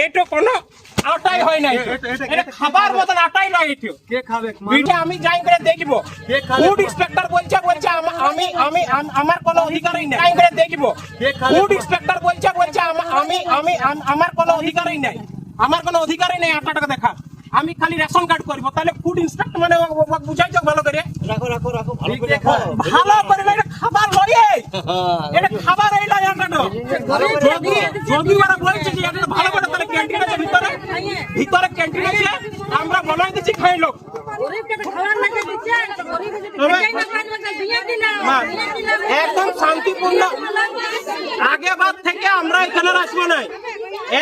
এইটো কোনো আটাই হয় নাই। এটা খাবার মতন আটাই নয় এটো। কে খাবে বিটা আমি যাই করে দেখব? ফুড ইন্সপেক্টর বলছে বলছে আমি আমি আমার কোনো অধিকারই নেই। যাই করে দেখব? ফুড ইন্সপেক্টর বলছে বলছে আমি আমি আমার কোনো অধিকারই নেই। আমার কোনো অধিকারই নেই আটটা দেখা। আমি খালি রেশন কার্ড করব। তাহলে ফুড ইন্সপেক্টর মানে বুঝাইছো ভালো করে। রাখো রাখো রাখো ভালো করে রাখো। ভালো করে না, এটা খাবার লয় এটা খাবার এই লয় আটাটো। যদি যদি ওরা বলছে যে এটা ভালো করে তাহলে ক্যান্টিন আছে ভিতরে ভিতরে ক্যান্টিন আছে আমরা বানাই দিচ্ছি খাই লোক হ্যাঁ, একদম শান্তিপূর্ণ। আগে বাদ থেকে আমরা এখানে আসব নাই।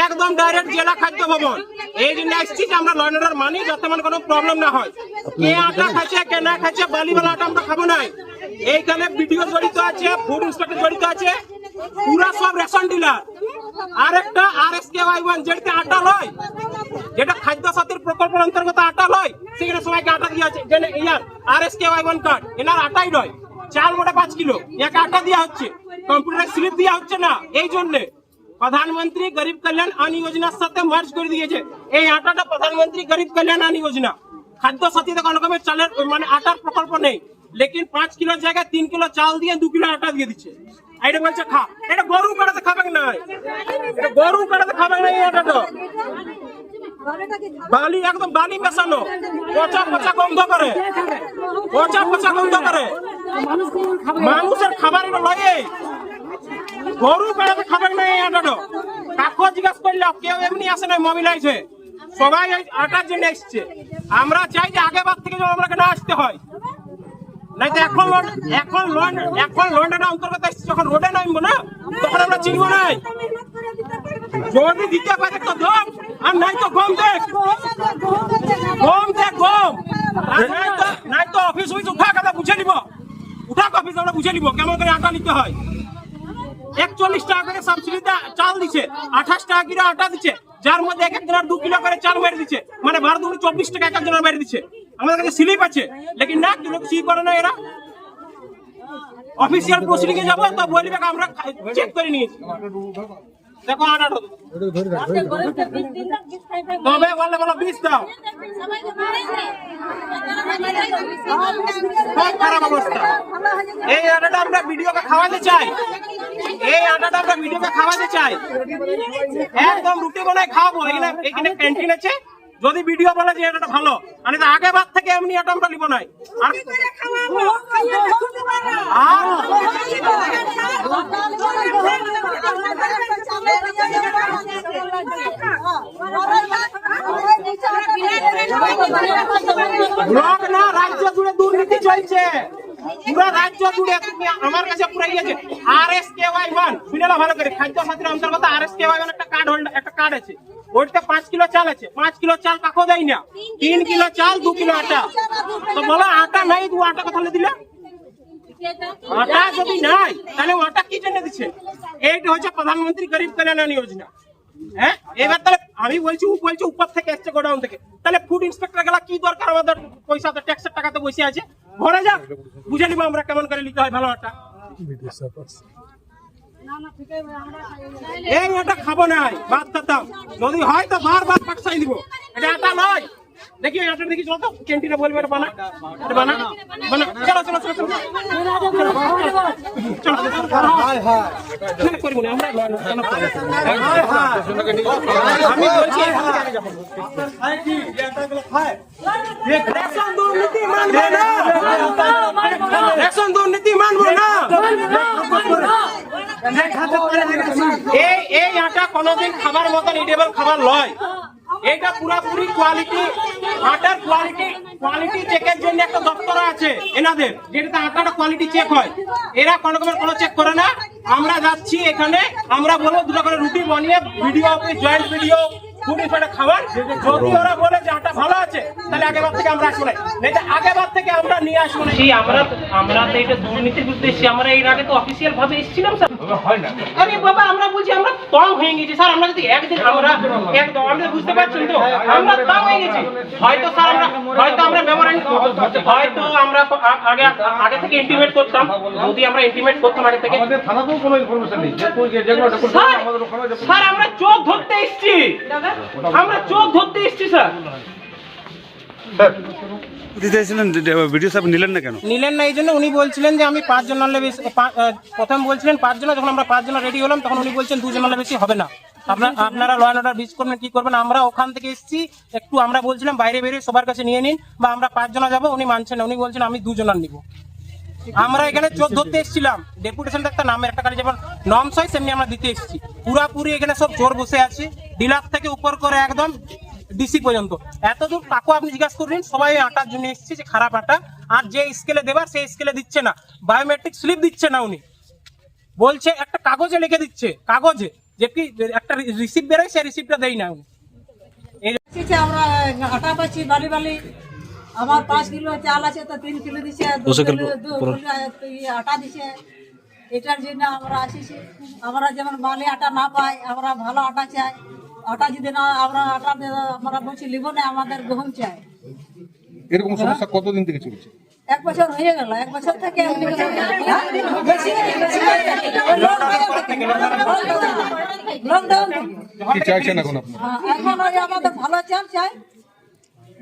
একদম ডাইরেক্ট জেলা খাদ্য ভবন। এই জন্য আসছি যে আমরা লয় অর্ডার মানি যাতে মানে কোনো প্রবলেম না হয়। কে আটা খাচ্ছে কে না খাচ্ছে বালিওয়ালা আটা আমরা খাব নাই। এইখানে বিডিও জড়িত আছে ফুড ইন্সপেক্টর জড়িত আছে। পুরা সব রেশন ডিলার আর একটা R S K Y one যেটা আটা লয় যেটা খাদ্য সাথীর প্রকল্পের অন্তর্গত আটা লয় সেখানে সবাইকে আটা দিয়ে আছে। R S K Y one card এনার আটাই নয় চাল মোটা পাঁচ কিলো। ইয়াকে আটা দেওয়া হচ্ছে। কম্পিউটার স্লিপ দেওয়া হচ্ছে না। এই জন্য প্রধানমন্ত্রী গরিব কল্যাণ আন যোজনার সাথে মার্চ করে দিয়েছে। এই আটাটা প্রধানমন্ত্রী গরিব কল্যাণ আন যোজনা। খাদ্য সাথীতে কোনো রকমের চালের মানে আটার প্রকল্প নেই। লেকিন পাঁচ কিলোর জায়গায় তিন কিলো চাল দিয়ে দু কিলো আটা দিয়ে দিচ্ছে। এটা বলছে খা। এটা গরু কাটাতে খাবেন না? গরু কাটাতে খাবেন না এই আটাটা? বালি একদম বালি মেশানো। পচা পচা গন্ধ করে। পচা পচা গন্ধ করে। মানুষের খাবার লয়ে। গরু বেড়াতে খাবেন না এই আটাটা। কাকু জিজ্ঞাস করলে, কেউ এমনি আসে না মোবিল আইছে সবাই আটার জন্য এসছে। আমরা চাই যে আগে বার থেকে যেন আমাকে না আসতে হয়। নাই তো এখন এখন লন এখন লন্ডনের অন্তর্গত এসছে, যখন রোডে নামবো না, তখন আমরা চিনবো নাই যদি দিতে পারে তো গম আর নাই তো গম দেখ। গম দেখ, গম। নাই তো নাই তো অফিস অফিস উঠা কথা বুঝে নিব। উঠা অফিস, আমরা বুঝে নিব, কেমন করে আটা নিতে হয়। একচল্লিশ টাকা করে সাবসিডিতে চাল দিচ্ছে আঠাশ টাকা কিলো আটা দিচ্ছে যার মধ্যে এক একজনের দু কিলো করে চাল মেরে দিচ্ছে মানে বারো দুগুণ চব্বিশ টাকা এক একজনের মেরে দিচ্ছে আমাদের কাছে স্লিপ আছে, লেকিন না কিলো কিছু করে না এরা? অফিসিয়াল প্রসিডিং এ যাব, তো বলবে, আমরা চেক করে নিয়েছি। দেখো আটাটা তবে বললে বলো খুব খারাপ অবস্থা। এই আটাটা আমরা ভিডিওকে খাওয়াতে চাই। এই আটাটা আমরা ভিডিওকে খাওয়াতে চাই। একদম রুটি বানায় খাওয়াবো। এখানে এখানে ক্যান্টিন আছে। যদি ভিডিও বলে যে এটা ভালো মানে আগে বার থেকে এমনি এটা নিব নাই। আর ব্লক না, রাজ্য জুড়ে দুর্নীতি চলছে। পুরো রাজ্য জুড়ে তুমি আমার কাছে পুরো ইয়েছে R S K Y one শুনে না ভালো করে। খাদ্য সাথীর অন্তর্গত আর কে ওয়াই ওয়ান একটা কার্ড হোল্ডার একটা কার্ড আছে। ওইটা পাঁচ কিলো চাল আছে। পাঁচ কিলো চাল কাকো দেয় না। তিন কিলো চাল, দু কিলো আটা। তো বলো, আটা নাই, দু আটা কথা দিলে? আটা যদি নাই, তাহলে আটা কি জন্য দিচ্ছে? এইটা হচ্ছে প্রধানমন্ত্রী গরিব কল্যাণ যোজনা। হ্যাঁ? এবার তাহলে আমি বলছি বলছে উপর থেকে এসছে গোডাউন থেকে। তাহলে ফুড ইন্সপেক্টর গেলা, কি দরকার আমাদের পয়সা? তো ট্যাক্সের টাকাতে বসে আছে। ঘরে যাক। বুঝে নিবো আমরা কেমন করে নিতে হয় ভালো একটা এই ওটা খাব নাই বাদ দাম যদি হয় তো বারবার পাকসাই দিব এটা এটা নয়। দেখি আটা দেখি চলো তো। ক্যান্টিনে বলবে এটা বানা এটা বানা বানা চলো চলো চলো চলো। করব? আমি বলছি রেশন দুর্নীতি মানবো না। এই এই আটা কোনোদিন খাবার মতন ইডেবল খাবার লয়। এটা পুরোপুরি কোয়ালিটি আটার কোয়ালিটি কোয়ালিটি চেকের জন্য একটা দপ্তর আছে এনাদের যেটাতে আটাটা কোয়ালিটি চেক হয়। এরা কোনো রকমের কোনো চেক করে না। আমরা যাচ্ছি এখানে আমরা বলব দুটো করে রুটি বানিয়ে video office joint video food ইফেটা খাবার যদি ওরা বলে যে আটা ভালো আছে তাহলে আগেবার থেকে আমরা আসব না। তো আগেবার থেকে আমরা নিয়ে আসব না। আমরা আমরা তো এটা দুর্নীতির বিরুদ্ধে এসেছি আমরা এর আগে তো অফিসিয়াল ভাবে এসেছিলাম স্যার। হয় আরে বাবা আমরা বলছি আমরা তং হয়ে গেছি। স্যার আমরা যদি একদিন আমরা একদম আমরা বুঝতে পারছেন তো? আমরা তং হয়ে গেছি। হয়তো স্যার আমরা হয়তো আমরা মেমোরেন্ডাম হয়তো আমরা আগে আগে থেকে ইন্টিমেট করতাম। যদি আমরা ইন্টিমেট করতাম আগে থেকে। আমাদের থানাতেও কোনো ইনফরমেশন নেই। স্যার আমরা চোখ ধরতে এসেছি। আমরা চোখ ধরতে এসছি স্যার। নিলেন না এই জন্য উনি বলছিলেন যে আমি পাঁচজন বেশি প্রথম বলছিলেন যখন আমরা রেডি হলাম, তখন উনি বলছেন বেশি হবে না। আপনার, আপনারা করবেন করবেন? আমরা ওখান থেকে এসেছি, একটু আমরা বলছিলাম, বাইরে বেরিয়ে সবার কাছে নিয়ে নিন, বা আমরা পাঁচজনা যাব, উনি মানছেন না, উনি বলছেন আমি দুজনার নিব। আমরা এখানে চোখ ধরতে এসেছিলাম ডেপুটেশনটা একটা নামের একটা কাজ যেমন নমস হয়, সেমনি আমরা দিতে এসেছি। পুরাপুরি এখানে সব চোর বসে আছে ডিলার থেকে উপর করে একদম ডিসি পর্যন্ত। এতদূর কাকু আপনি জিজ্ঞাসা করবেন সবাই আটার জন্য এসেছে যে খারাপ আটা আর যে স্কেলে দেবার সেই স্কেলে দিচ্ছে না। বায়োমেট্রিক স্লিপ দিচ্ছে না উনি। বলছে একটা কাগজে লিখে দিচ্ছে কাগজে যে কি একটা রিসিপ্ট বেরোয় সেই রিসিপ্টটা দেয় না উনি। এই আমরা আটা পাচ্ছি বালি বালি আমার পাঁচ কিলো চাল আছে তো তিন কিলো দিছে দু কিলো দু কিলো ইয়ে আটা দিছে এটার জন্য আমরা আসিছি। আমরা যেমন বালি আটা না পাই আমরা ভালো আটা চাই। আটা যদি না আমরা আটা আমরা বলছি লিব না আমাদের গহম চাই। এরকম সমস্যা কতদিন থেকে চলছে? এক বছর হয়ে গেল এক বছর থেকে হ্যাঁ? বেশি বেশি লকডাউন কি চাইছেন এখন আপনি? হ্যাঁ, এখন ওই আমাদের ভালো চাল চাই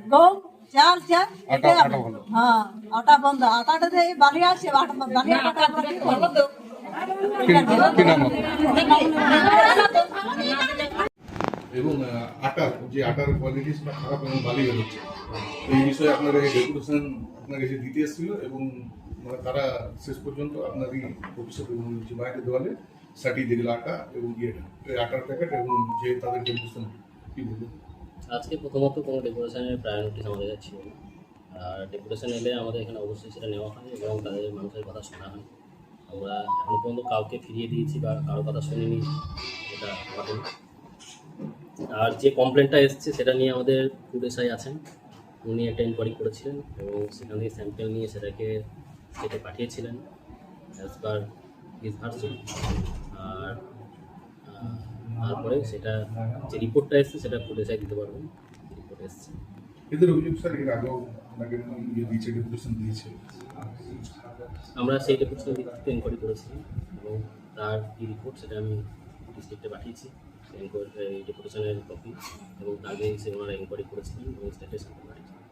গম চাল চাই আটা- আটা ভালো। হ্যাঁ আটা বন্ধ। আটাটা দিয়ে বালি আটা বালি কি নাম? এবং আটার, যে আটার কোয়ালিটি সেটা খারাপ এবং বালি বেরোচ্ছে এই বিষয়ে আপনার এই ডেপুটেশন আপনার কাছে দিতে এসেছিল এবং মানে তারা শেষ পর্যন্ত আপনারই যে বাইরে দেওয়ালে সাটি যেগুলো আটা এবং ইয়েটা আটার প্যাকেট এবং যে তাদের ডেপুটেশন কি বলব? আজকে প্রথমত কোনো ডেপুটেশনের প্রায় নোটিশ আমাদের কাছে ছিল আর ডেপুটেশন এলে আমাদের এখানে অবশ্যই সেটা নেওয়া হয় এবং তাদের মানুষের কথা শোনা হয়। আমরা এখনও পর্যন্ত কাউকে ফিরিয়ে দিয়েছি বা কারও কথা শুনিনি, এটা ঘটেনি আর যে কমপ্লেনটা এসছে সেটা নিয়ে আমাদের ফুড এসআই আছেন। উনি একটা ইনকোয়ারি করেছিলেন এবং সেখান থেকে স্যাম্পেল নিয়ে সেটাকে স্টেটে পাঠিয়েছিলেন অ্যাজ পার হিজ ভার্সন আর তারপরে সেটা যে রিপোর্টটা এসছে সেটা ফুড এসআই দিতে পারবেন। রিপোর্ট এসছে। এদের অভিযোগ স্যার এর আগেও আপনাকে ইয়ে দিয়েছে ডেপুটেশন দিয়েছে। আমরা সেই ডেপুটেশনের ভিত্তিতে ইনকোয়ারি করেছিলাম এবং তার যে রিপোর্ট সেটা আমি ডিস্ট্রিক্টে পাঠিয়েছি। এই ডেপুটেশনের কপি এবং তাকে সে ওনারা ইনকোয়ারি করেছিলেন এবং স্টেটের সাথে পাঠিয়েছিলেন